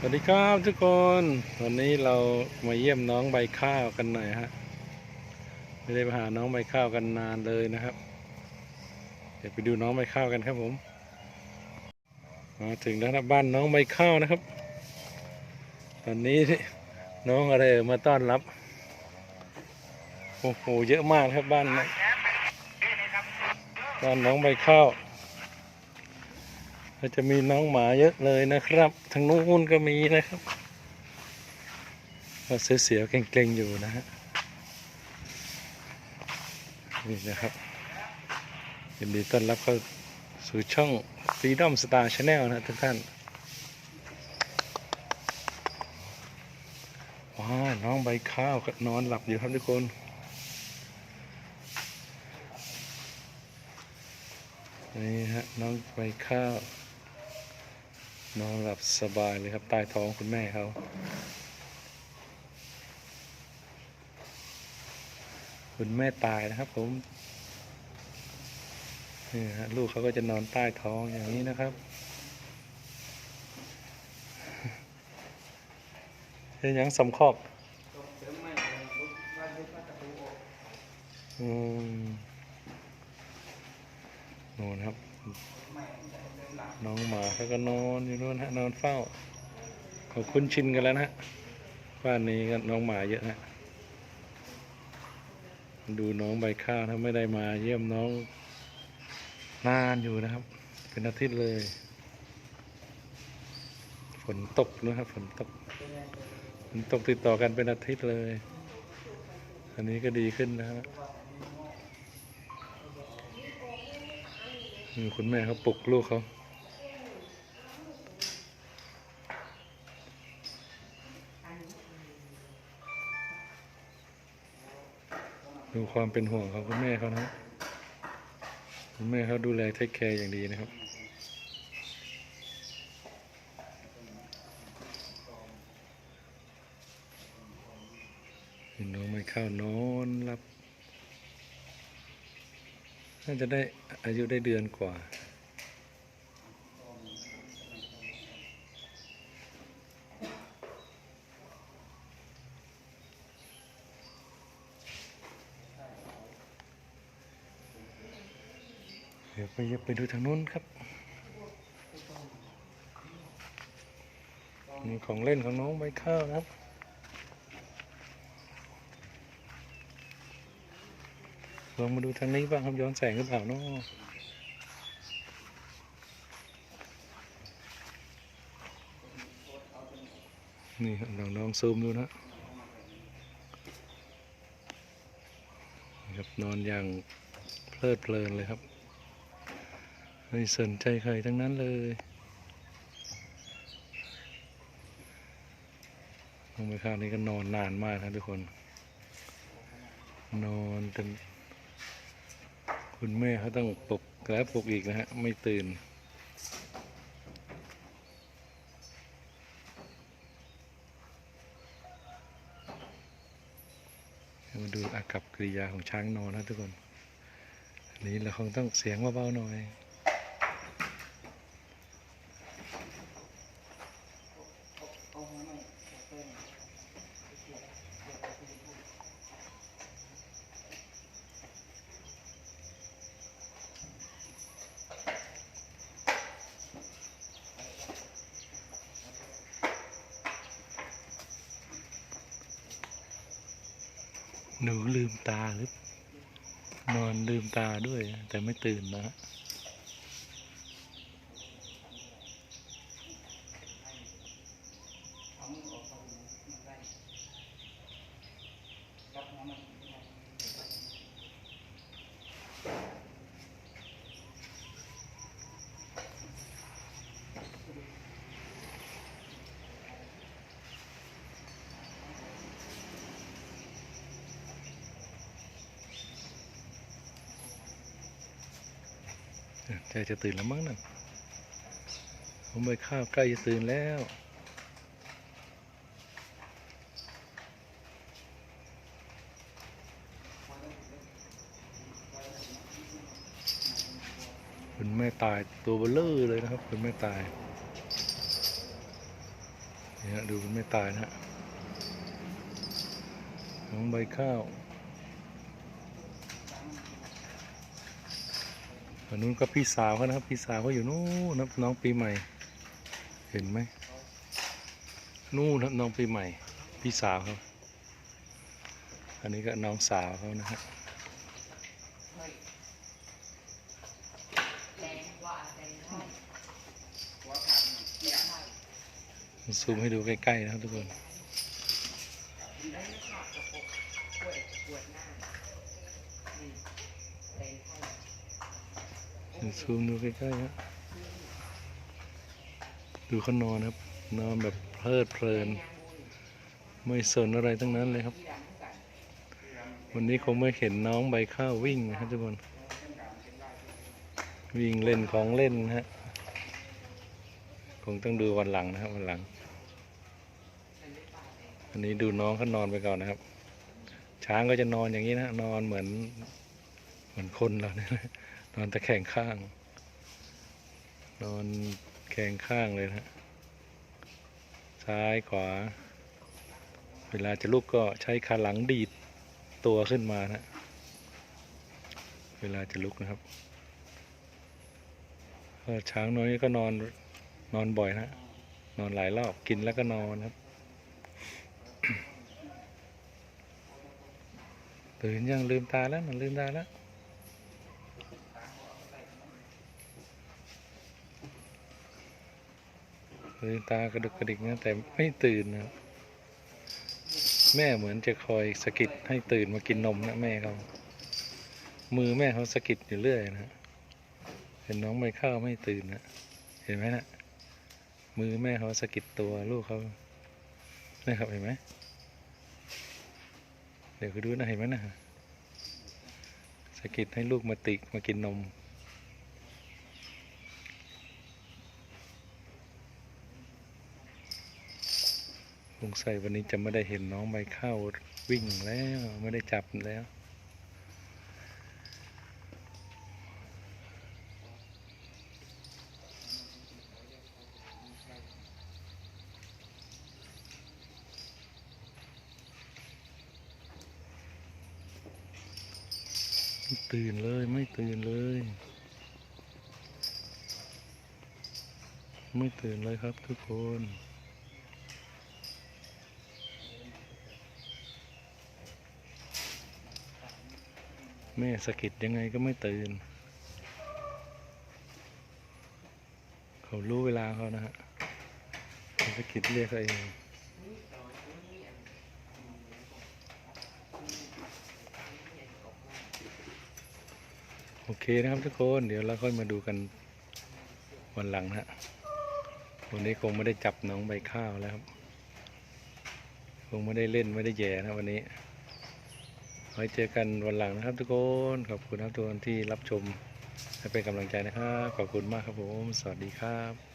สวัสดีครับทุกคน วันนี้เรามาเยี่ยมน้องใบข้าวกันหน่อยฮะไม่ได้มาหาน้องใบข้าวกันนานเลยนะครับ เดี๋ยวไปดูน้องใบข้าวกันครับผมมาถึงแล้วนะบ้านน้องใบข้าวนะครับ ตอนนี้น้องอะไรมาต้อนรับโอ้โหเยอะมากครับบ้านน้องบ้านน้องใบข้าว ก็จะมีน้องหมาเยอะเลยนะครับทางนู้นก็มีนะครับก็เสียวๆเกรงๆอยู่นะฮะนี่นะครับยินดีต้อนรับเข้าสู่ช่อง Freedom Star Channel นะทุกท่านว้าวน้องใบข้าวก็นอนหลับอยู่ครับทุกคนนี่ฮะน้องใบข้าว นอนหลับสบายเลยครับ ใต้ท้องคุณแม่เขาคุณแม่ตายนะครับผมนี่ฮะลูกเขาก็จะนอนใต้ท้องอย่างนี้นะครับเห็นยังสำคอกอืมนู่นครับ น้องหมาเขาก็นอนอยู่นู่นฮะนอนเฝ้าเขาคุ้นชินกันแล้วนะฮะบ้านนี้ก็น้องหมาเยอะฮะดูน้องใบข้าวถ้าไม่ได้มาเยี่ยมน้องนานอยู่นะครับ เป็นอาทิตย์เลยฝนตกนะครับฝนตกฝนตกติดต่อกันเป็นอาทิตย์เลย อันนี้ก็ดีขึ้นนะครับ คุณแม่เขาปลุกลูกเขาดูความเป็นห่วงของคุณแม่เขานะคุณแม่เขาดูแลเทคแคร์อย่างดีนะครับเห็นน้องไม่เข้านอนหลับ น่าจะได้อายุได้เดือนกว่า เดี๋ยวไปไปดูทางนู้นครับ นี่ของเล่นของน้องใบข้าวนะครับ ลองมาดูทางนี้บ้างครับย้อนแสงหรือเปล่าเนาะนี่ลองลองซูมดูนะนี่ครับนอนอย่างเพลิดเพลินเลยครับไม่สนใจใครทั้งนั้นเลยลงไปข้าวนี้ก็นอนนานมากนะทุกคน นอนจน คุณแม่เขาต้องปลุกแล้วปลุกอีกนะฮะ ไม่ตื่น มาดูอากับกิริยาของช้างนอนนะทุกคน อันนี้เราคงต้องเสียงเบาๆหน่อย หนูลืมตาหรือนอนลืมตาด้วย แต่ไม่ตื่นนะ ใจจะตื่นแล้วมั้งน่ะผมไปข้าวใกล้จะตื่นแล้วคุณแม่ตายตัวเบลเลอร์เลยนะครับคุณแม่ตายนี่ฮะดูมันไม่ตายนะฮะน้องใบข้าว อันนู้นก็พี่สาวเขานะครับ พี่สาวเขาอยู่นู้นนะน้องปีใหม่ เห็นไหมนู่นครับน้องปีใหม่ พี่สาวเขาอันนี้ก็น้องสาวเขานะฮะซูมให้ดูใกล้ๆนะครับทุกคน ซูมดูใกล้ๆฮะดูเขานอนครับ นอนแบบเพลิดเพลิน ไม่สนอะไรทั้งนั้นเลยครับ วันนี้คงไม่เห็นน้องใบข้าววิ่งนะครับทุกคน วิ่งเล่นของเล่นฮะ คงต้องดูวันหลังนะครับวันหลัง อันนี้ดูน้องเขานอนไปก่อนนะครับ ช้างก็จะนอนอย่างนี้นะนอนเหมือนเหมือนคนเราเนี่ย นอนตะแคงข้าง นอนแขงข้างเลยนะซ้ายขวา เวลาจะลุกก็ใช้ขาหลังดีดตัวขึ้นมานะ เวลาจะลุกนะครับช้างน้อยก็นอนนอนบ่อยนะ นอนหลายรอบกินแล้วก็นอนครับตื่นยังลืมตาแล้วมันลืมตาแล้ว ลืมตากระดึกกระดิกนะแต่ไม่ตื่นนะแม่เหมือนจะคอยสะกิดให้ตื่นมากินนมนะแม่เขามือแม่เขาสะกิดอยู่เรื่อยนะเห็นน้องไม่เข้าวไม่ตื่นนะเห็นไหมนะมือแม่เขาสะกิดตัวลูกเขานะครับเห็นไหมเดี๋ยวคุณดูนะเห็นไหมนะสะกิดให้ลูกมาติกมากินนม สงสัยวันนี้จะไม่ได้เห็นน้องใบข้าววิ่งแล้วไม่ได้จับแล้วตื่นเลยไม่ตื่นเลย ไม่ตื่นเลยครับทุกคน แม่สะกิดยังไงก็ไม่ตื่น เขารู้เวลาเขานะฮะเขาสะกิดเรียกเขาเองโอเคนะครับทุกคนเดี๋ยวเราค่อยมาดูกันวันหลังนะฮะวันนี้คงไม่ได้จับน้องใบข้าวแล้วครับ คงไม่ได้เล่นไม่ได้แย่นะวันนี้ ไว้เจอกันวันหลังนะครับทุกคน ขอบคุณครับทุกคนที่รับชมและเป็นกำลังใจนะครับ ขอบคุณมากครับผม สวัสดีครับ